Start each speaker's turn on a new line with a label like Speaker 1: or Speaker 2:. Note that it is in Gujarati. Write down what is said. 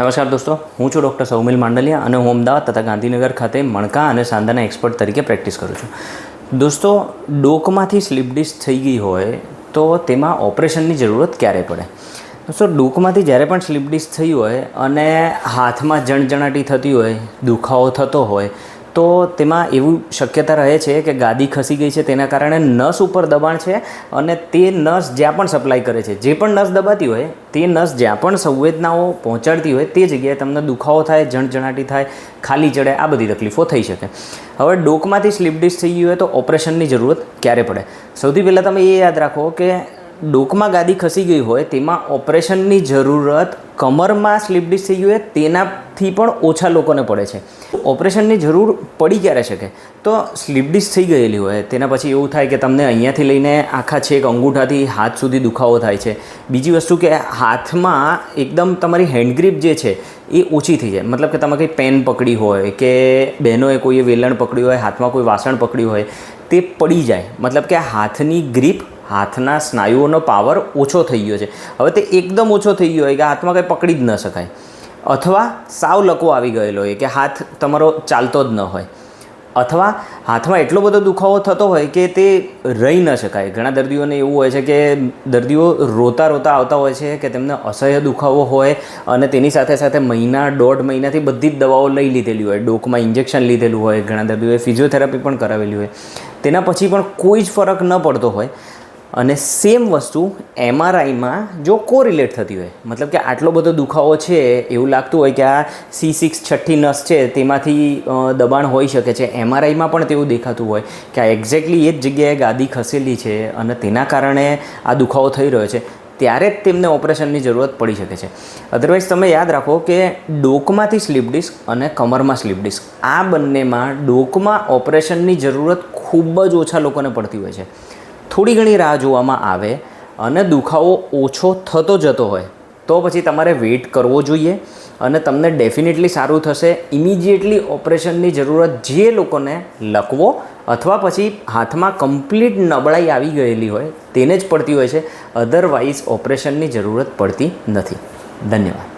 Speaker 1: નમસ્કાર દોસ્તો, હું છું ડૉક્ટર સૌમિલ માંડલિયા અને હું અમદાવાદ તથા ગાંધીનગર ખાતે મણકા અને સાંધાના એક્સપર્ટ તરીકે પ્રેક્ટિસ કરું છું. દોસ્તો, ડોકમાંથી સ્લીપ ડિસ્ક થઈ ગઈ હોય તો તેમાં ઓપરેશનની જરૂરત ક્યારે પડે? દોસ્તો, ડોકમાંથી જ્યારે પણ સ્લીપ ડિસ્ક થઈ હોય અને હાથમાં જણજણાટી થતી હોય, દુખાવો થતો હોય તો તેમાં એવું શક્યતા રહે છે કે ગાદી ખસી ગઈ છે, તેના કારણે નસ ઉપર દબાણ છે અને તે નસ જ્યાં પણ સપ્લાય કરે છે. જે પણ નસ દબાતી હોય, તે નસ જ્યાં પણ સંવેદનાઓ પહોંચાડતી હોય, તે જગ્યાએ તમને દુખાવો થાય, જણજણાટી થાય, ખાલી ચડે, આ બધી તકલીફો થઈ શકે. હવે ડોકમાંથી સ્લીપ ડિસ્ક થઈ ગયું હોય તો ઓપરેશનની જરૂરત ક્યારે પડે? સૌથી પહેલાં તમે એ યાદ રાખો કે ડોકમાં ગાદી ખસી ગઈ હોય, તેમાં ઓપરેશનની જરૂરત કમરમાં સ્લીપ ડિસ્ક થઈ ગઈ હોય તેનાથી પણ ઓછા લોકોને પડે છે. ઓપરેશનની જરૂર પડી ક્યારે શકે? તો સ્લીપ ડિસ્ક થઈ ગયેલી હોય, તેના પછી એવું થાય કે તમને અહીંયાથી લઈને આખા છેક અંગૂઠાથી હાથ સુધી દુખાવો થાય છે. બીજી વસ્તુ કે હાથમાં એકદમ તમારી હેન્ડ ગ્રીપ જે છે, એ ઓછી થઈ જાય. મતલબ કે તમે કંઈ પેન પકડી હોય કે બહેનોએ કોઈએ વેલણ પકડ્યું હોય, હાથમાં કોઈ વાસણ પકડ્યું હોય, તે પડી જાય. મતલબ કે હાથની ગ્રીપ હાથના સ્નાયુઓનો પાવર ઓછો થઈ ગયો છે. હવે તે એકદમ ઓછો થઈ ગયો હોય કે હાથમાં કંઈ પકડી જ ન શકાય. અથવા સાવ લકવો આવી ગયેલો હોય કે હાથ તમારો ચાલતો જ ન હોય. અથવા હાથમાં એટલો બધો દુખાવો થતો હોય કે તે રહી ન શકાય. ઘણા દર્દીઓને એવું હોય છે કે દર્દીઓ રોતા રોતા આવતા હોય છે કે તેમને અસહ્ય દુખાવો હોય અને તેની સાથે સાથે મહિના, દોઢ મહિનાથી બધી જ દવાઓ લઈ લીધેલી હોય. ડોકમાં ઇન્જેક્શન લીધેલું હોય. ઘણા દર્દીઓએ ફિઝિયોથેરાપી પણ કરાવેલી હોય. તેના પછી પણ કોઈ જ ફરક ન પડતો હોય. અને સેમ વસ્તુ એમઆરઆઈમાં જો કોરિલેટ થતી હોય, મતલબ કે આટલો બધો દુખાવો છે, એવું લાગતું હોય કે આ સી સિક્સ છઠ્ઠી નસ છે, તેમાંથી દબાણ હોઈ શકે છે. એમઆરઆઈમાં પણ તેવું દેખાતું હોય કે આ એક્ઝેક્ટલી એ જ જગ્યાએ ગાદી ખસેલી છે અને તેના કારણે આ દુખાવો થઈ રહ્યો છે. ત્યારે જ તેમને ઓપરેશનની જરૂરત પડી શકે છે. અધરવાઇઝ તમે યાદ રાખો કે ડોકમાંથી સ્લીપ ડિસ્ક અને કમરમાં સ્લીપ ડિસ્ક, આ બંનેમાં ડોકમાં ઓપરેશનની જરૂરત ખૂબ જ ઓછા લોકોને પડતી હોય છે. થોડી ઘણી રાહ જોવામાં આવે અને દુખાવો ઓછો થતો જતો હોય, તો પછી તમારે વેઇટ કરવો જોઈએ અને તમને ડેફિનેટલી સારું થશે. ઇમિજિએટલી ઓપરેશનની જરૂરત જે લોકોને લકવો અથવા પછી હાથમાં કમ્પ્લીટ નબળાઈ આવી ગયેલી હોય, તેને જ પડતી હોય છે. અધરવાઇઝ ઓપરેશનની જરૂરત પડતી નથી. ધન્યવાદ.